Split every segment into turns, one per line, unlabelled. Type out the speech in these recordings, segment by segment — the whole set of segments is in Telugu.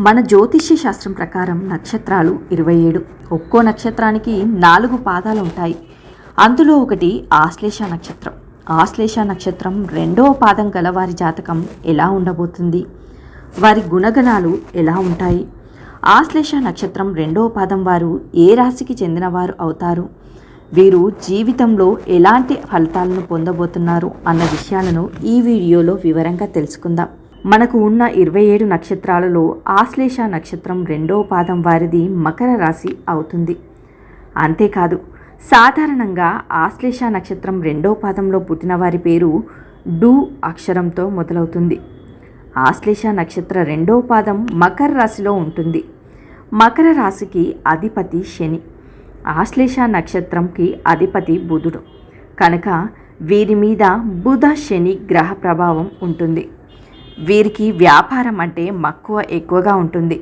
మన జ్యోతిష్య శాస్త్రం ప్రకారం నక్షత్రాలు ఇరవై ఏడు. ఒక్కో నక్షత్రానికి నాలుగు పాదాలు ఉంటాయి. అందులో ఒకటి ఆశ్లేష నక్షత్రం. ఆశ్లేష నక్షత్రం రెండవ పాదం గల వారి జాతకం ఎలా ఉండబోతుంది? వారి గుణగణాలు ఎలా ఉంటాయి? ఆశ్లేష నక్షత్రం రెండవ పాదం వారు ఏ రాశికి చెందినవారు అవుతారు? వీరు జీవితంలో ఎలాంటి ఫలితాలను పొందబోతున్నారు? అన్న విషయాలను ఈ వీడియోలో వివరంగా తెలుసుకుందాం. మనకు ఉన్న ఇరవై ఏడు నక్షత్రాలలో ఆశ్లేష నక్షత్రం రెండవ పాదం వారిది మకర రాశి అవుతుంది. అంతేకాదు సాధారణంగా ఆశ్లేష నక్షత్రం రెండో పాదంలో పుట్టిన వారి పేరు డు అక్షరంతో మొదలవుతుంది. ఆశ్లేష నక్షత్ర రెండో పాదం మకర రాశిలో ఉంటుంది. మకర రాశికి అధిపతి శని ఆశ్లేష నక్షత్రంకి అధిపతి బుధుడు. కనుక వీరి మీద బుధ శని గ్రహ ప్రభావం ఉంటుంది. వీరికి వ్యాపారం అంటే మక్కువ ఎక్కువగా ఉంటుంది.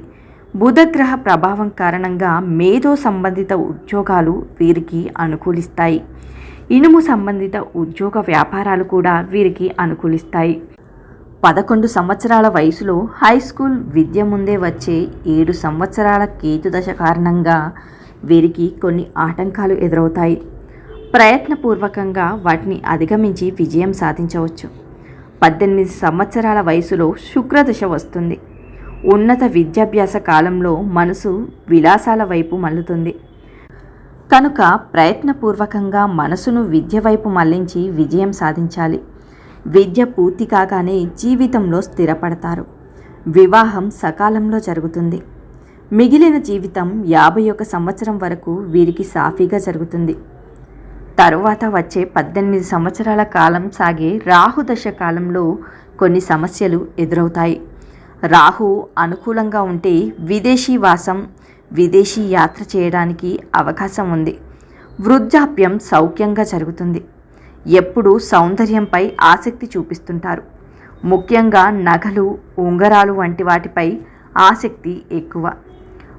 బుధగ్రహ ప్రభావం కారణంగా మేధో సంబంధిత ఉద్యోగాలు వీరికి అనుకూలిస్తాయి. ఇనుము సంబంధిత ఉద్యోగ వ్యాపారాలు కూడా వీరికి అనుకూలిస్తాయి. పదకొండు సంవత్సరాల వయసులో హై స్కూల్ విద్య ముందే వచ్చే ఏడు సంవత్సరాల కేతుదశ కారణంగా వీరికి కొన్ని ఆటంకాలు ఎదురవుతాయి. ప్రయత్నపూర్వకంగా వాటిని అధిగమించి విజయం సాధించవచ్చు. పద్దెనిమిది సంవత్సరాల వయసులో శుక్రదశ వస్తుంది. ఉన్నత విద్యాభ్యాస కాలంలో మనసు విలాసాల వైపు మల్లుతుంది కనుక ప్రయత్నపూర్వకంగా మనసును విద్య వైపు మళ్ళించి విజయం సాధించాలి. విద్య పూర్తి కాగానే జీవితంలో స్థిరపడతారు. వివాహం సకాలంలో జరుగుతుంది. మిగిలిన జీవితం యాభై ఒక సంవత్సరం వరకు వీరికి సాఫీగా జరుగుతుంది. తరువాత వచ్చే పద్దెనిమిది సంవత్సరాల కాలం సాగే రాహుదశ కాలంలో కొన్ని సమస్యలు ఎదురవుతాయి. రాహు అనుకూలంగా ఉంటే విదేశీ వాసం విదేశీ యాత్ర చేయడానికి అవకాశం ఉంది. వృద్ధాప్యం సౌఖ్యంగా జరుగుతుంది. ఎప్పుడూ సౌందర్యంపై ఆసక్తి చూపిస్తుంటారు. ముఖ్యంగా నగలు ఉంగరాలు వంటి వాటిపై ఆసక్తి ఎక్కువ.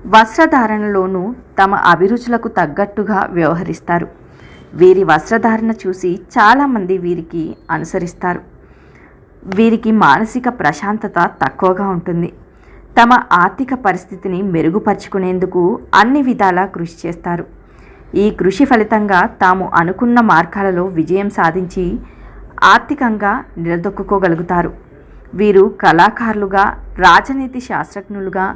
వస్త్రధారణలోనూ తమ అభిరుచులకు తగ్గట్టుగా వ్యవహరిస్తారు. వీరి వస్త్రధారణ చూసి చాలామంది వీరికి అనుసరిస్తారు. వీరికి మానసిక ప్రశాంతత తక్కువగా ఉంటుంది. తమ ఆర్థిక పరిస్థితిని మెరుగుపరుచుకునేందుకు అన్ని విధాలా కృషి చేస్తారు. ఈ కృషి ఫలితంగా తాము అనుకున్న మార్గాలలో విజయం సాధించి ఆర్థికంగా నిలదొక్కుకోగలుగుతారు. వీరు కళాకారులుగా రాజనీతి శాస్త్రజ్ఞులుగా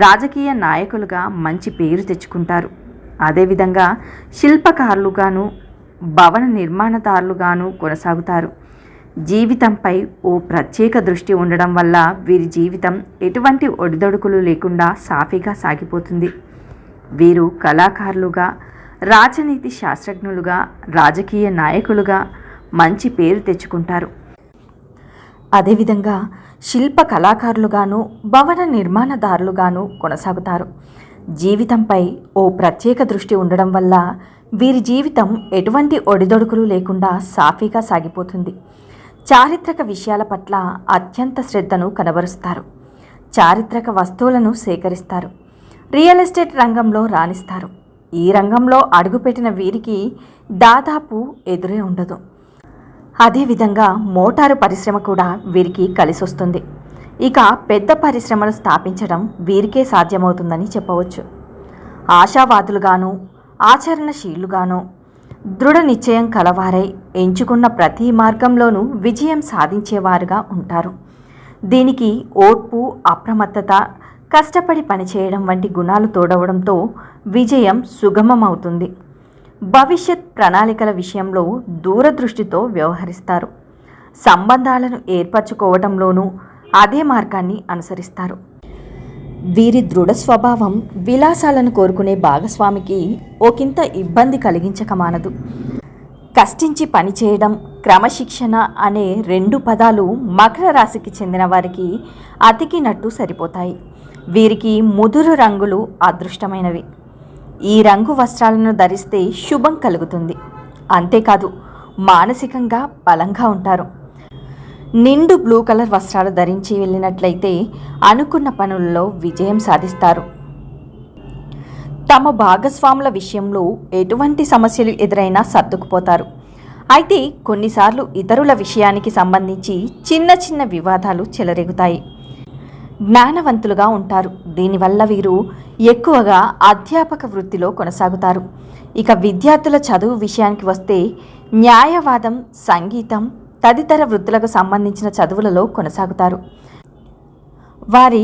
రాజకీయ నాయకులుగా మంచి పేరు తెచ్చుకుంటారు. అదేవిధంగా శిల్పకారులుగాను భవన నిర్మాణదారులుగాను కొనసాగుతారు. జీవితంపై ఓ ప్రత్యేక దృష్టి ఉండడం వల్ల వీరి జీవితం ఎటువంటి ఒడిదొడుకులు లేకుండా సాఫీగా సాగిపోతుంది. వీరు కళాకారులుగా రాజనీతి శాస్త్రజ్ఞులుగా రాజకీయ నాయకులుగా మంచి పేరు తెచ్చుకుంటారు. అదేవిధంగా శిల్ప కళాకారులుగాను భవన నిర్మాణదారులుగాను కొనసాగుతారు. జీవితంపై ఓ ప్రత్యేక దృష్టి ఉండడం వల్ల వీరి జీవితం ఎటువంటి ఒడిదొడుకులు లేకుండా సాఫీగా సాగిపోతుంది. చారిత్రక విషయాల పట్ల అత్యంత శ్రద్ధను కనబరుస్తారు. చారిత్రక వస్తువులను సేకరిస్తారు. రియల్ ఎస్టేట్ రంగంలో రాణిస్తారు. ఈ రంగంలో అడుగుపెట్టిన వీరికి దాదాపు ఎదురే ఉండదు. అదేవిధంగా మోటారు పరిశ్రమ కూడా వీరికి కలిసొస్తుంది. ఇక పెద్ద పరిశ్రమలు స్థాపించడం వీరికే సాధ్యమవుతుందని చెప్పవచ్చు. ఆశావాదులుగాను ఆచరణశీలుగాను దృఢ నిశ్చయం కలవారై ఎంచుకున్న ప్రతి మార్గంలోనూ విజయం సాధించేవారుగా ఉంటారు. దీనికి ఓర్పు అప్రమత్తత కష్టపడి పనిచేయడం వంటి గుణాలు తోడవడంతో విజయం సుగమమవుతుంది. భవిష్యత్ ప్రణాళికల విషయంలో దూరదృష్టితో వ్యవహరిస్తారు. సంబంధాలను ఏర్పరచుకోవడంలోనూ అదే మార్గాన్ని అనుసరిస్తారు. వీరి దృఢ స్వభావం విలాసాలను కోరుకునే భాగస్వామికి ఓకింత ఇబ్బంది కలిగించక మానదు. కష్టించి పనిచేయడం క్రమశిక్షణ అనే రెండు పదాలు మకర రాశికి చెందిన వారికి అతికినట్టు సరిపోతాయి. వీరికి ముదురు రంగులు అదృష్టమైనవి. ఈ రంగు వస్త్రాలను ధరిస్తే శుభం కలుగుతుంది. అంతేకాదు మానసికంగా బలంగా ఉంటారు. నిండు బ్లూ కలర్ వస్త్రాలు ధరించి వెళ్ళినట్లయితే అనుకున్న పనుల్లో విజయం సాధిస్తారు. తమ భాగస్వాముల విషయంలో ఎటువంటి సమస్యలు ఎదురైనా సర్దుకుపోతారు. అయితే కొన్నిసార్లు ఇతరుల విషయానికి సంబంధించి చిన్న చిన్న వివాదాలు చెలరేగుతాయి. జ్ఞానవంతులుగా ఉంటారు. దీనివల్ల వీరు ఎక్కువగా అధ్యాపక వృత్తిలో కొనసాగుతారు. ఇక విద్యార్థుల చదువు విషయానికి వస్తే న్యాయవాదం సంగీతం తదితర వృత్తులకు సంబంధించిన చదువులలో కొనసాగుతారు. వారి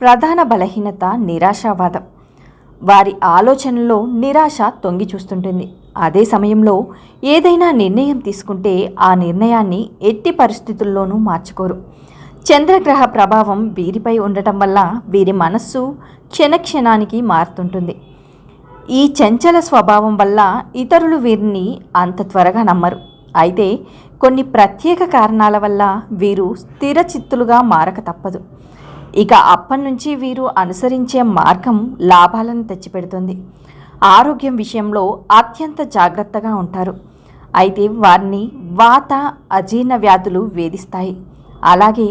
ప్రధాన బలహీనత నిరాశావాదం. వారి ఆలోచనలో నిరాశ తొంగి చూస్తుంటుంది. అదే సమయంలో ఏదైనా నిర్ణయం తీసుకుంటే ఆ నిర్ణయాన్ని ఎట్టి పరిస్థితుల్లోనూ మార్చుకోరు. చంద్రగ్రహ ప్రభావం వీరిపై ఉండటం వల్ల వీరి మనస్సు క్షణక్షణానికి మారుతుంటుంది. ఈ చంచల స్వభావం వల్ల ఇతరులు వీరిని అంత త్వరగా నమ్మరు. అయితే కొన్ని ప్రత్యేక కారణాల వల్ల వీరు స్థిరచిత్తులుగా మారక తప్పదు. ఇక అప్పటి నుంచి వీరు అనుసరించే మార్గం లాభాలను తెచ్చిపెడుతుంది. ఆరోగ్యం విషయంలో అత్యంత జాగ్రత్తగా ఉంటారు. అయితే వారిని వాత అజీర్ణ వ్యాధులు వేధిస్తాయి. అలాగే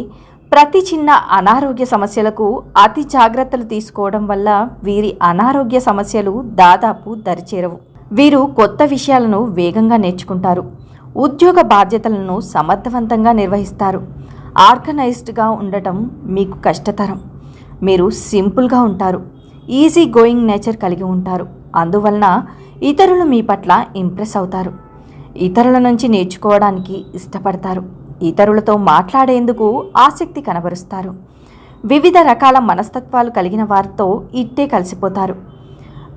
ప్రతి చిన్న అనారోగ్య సమస్యలకు అతి జాగ్రత్తలు తీసుకోవడం వల్ల వీరి అనారోగ్య సమస్యలు దాదాపు దరిచేరవు. వీరు కొత్త విషయాలను వేగంగా నేర్చుకుంటారు. ఉద్యోగ బాధ్యతలను సమర్థవంతంగా నిర్వహిస్తారు. ఆర్గనైజ్డ్గా ఉండటం మీకు కష్టతరం. మీరు సింపుల్గా ఉంటారు. ఈజీ గోయింగ్ నేచర్ కలిగి ఉంటారు. అందువలన ఇతరులు మీ పట్ల ఇంప్రెస్ అవుతారు. ఇతరుల నుంచి నేర్చుకోవడానికి ఇష్టపడతారు. ఇతరులతో మాట్లాడేందుకు ఆసక్తి కనబరుస్తారు. వివిధ రకాల మనస్తత్వాలు కలిగిన వారితో ఇట్టే కలిసిపోతారు.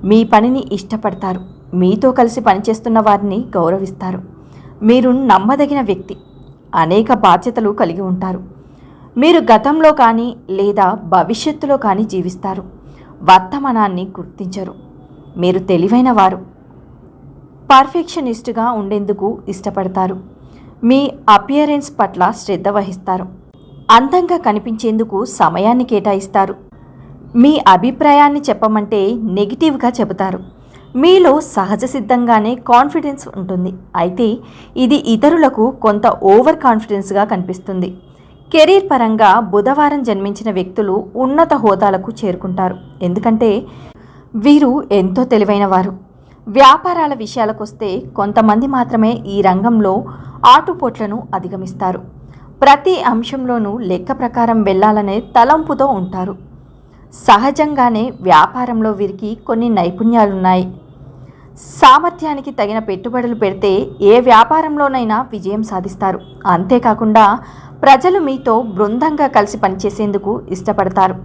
మీ పనిని ఇష్టపడతారు. మీతో కలిసి పనిచేస్తున్న వారిని గౌరవిస్తారు. మీరు నమ్మదగిన వ్యక్తి. అనేక బాధ్యతలు కలిగి ఉంటారు. మీరు గతంలో కానీ లేదా భవిష్యత్తులో కానీ జీవిస్తారు. వర్తమానాన్ని గుర్తించరు. మీరు తెలివైన వారు. పర్ఫెక్షనిస్ట్గా ఉండేందుకు ఇష్టపడతారు. మీ అపియరెన్స్ పట్ల శ్రద్ధ వహిస్తారు. అందంగా కనిపించేందుకు సమయాన్ని కేటాయిస్తారు. మీ అభిప్రాయాన్ని చెప్పమంటే నెగిటివ్గా చెబుతారు. మీలో సహజ సిద్ధంగానే కాన్ఫిడెన్స్ ఉంటుంది. అయితే ఇది ఇతరులకు కొంత ఓవర్ కాన్ఫిడెన్స్గా కనిపిస్తుంది. కెరీర్ పరంగా బుధవారం జన్మించిన వ్యక్తులు ఉన్నత హోదాలకు చేరుకుంటారు. ఎందుకంటే వీరు ఎంతో తెలివైన వారు. వ్యాపారాల విషయాలకొస్తే కొంతమంది మాత్రమే ఈ రంగంలో ఆటుపోట్లను అధిగమిస్తారు. ప్రతి అంశంలోనూ లెక్క ప్రకారం వెళ్ళాలనే తలంపుతో ఉంటారు. సహజంగానే వ్యాపారంలో వీరికి కొన్ని నైపుణ్యాలున్నాయి. సామర్థ్యానికి తగిన పెట్టుబడులు పెడితే ఏ వ్యాపారంలోనైనా విజయం సాధిస్తారు. అంతేకాకుండా ప్రజలు మీతో బృందంగా కలిసి పనిచేసేందుకు ఇష్టపడతారు.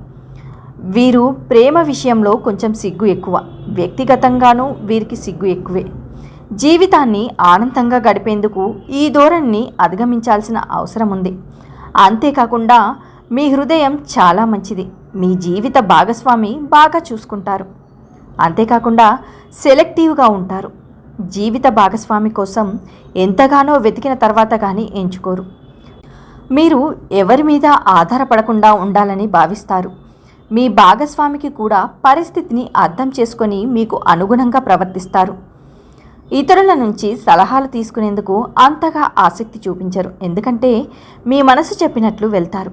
వీరు ప్రేమ విషయంలో కొంచెం సిగ్గు ఎక్కువ. వ్యక్తిగతంగానూ వీరికి సిగ్గు ఎక్కువే. జీవితాన్ని ఆనందంగా గడిపేందుకు ఈ ధోరణిని అధిగమించాల్సిన అవసరం ఉంది అంతేకాకుండా మీ హృదయం చాలా మంచిది. మీ జీవిత భాగస్వామి బాగా చూసుకుంటారు. అంతేకాకుండా సెలెక్టివ్గా ఉంటారు. జీవిత భాగస్వామి కోసం ఎంతగానో వెతికిన తర్వాత కానీ ఎంచుకోరు. మీరు ఎవరి మీద ఆధారపడకుండా ఉండాలని భావిస్తారు. మీ భాగస్వామికి కూడా పరిస్థితిని అర్థం చేసుకొని మీకు అనుగుణంగా ప్రవర్తిస్తారు. ఇతరుల నుంచి సలహాలు తీసుకునేందుకు అంతగా ఆసక్తి చూపించరు. ఎందుకంటే మీ మనసు చెప్పినట్లు వెళ్తారు.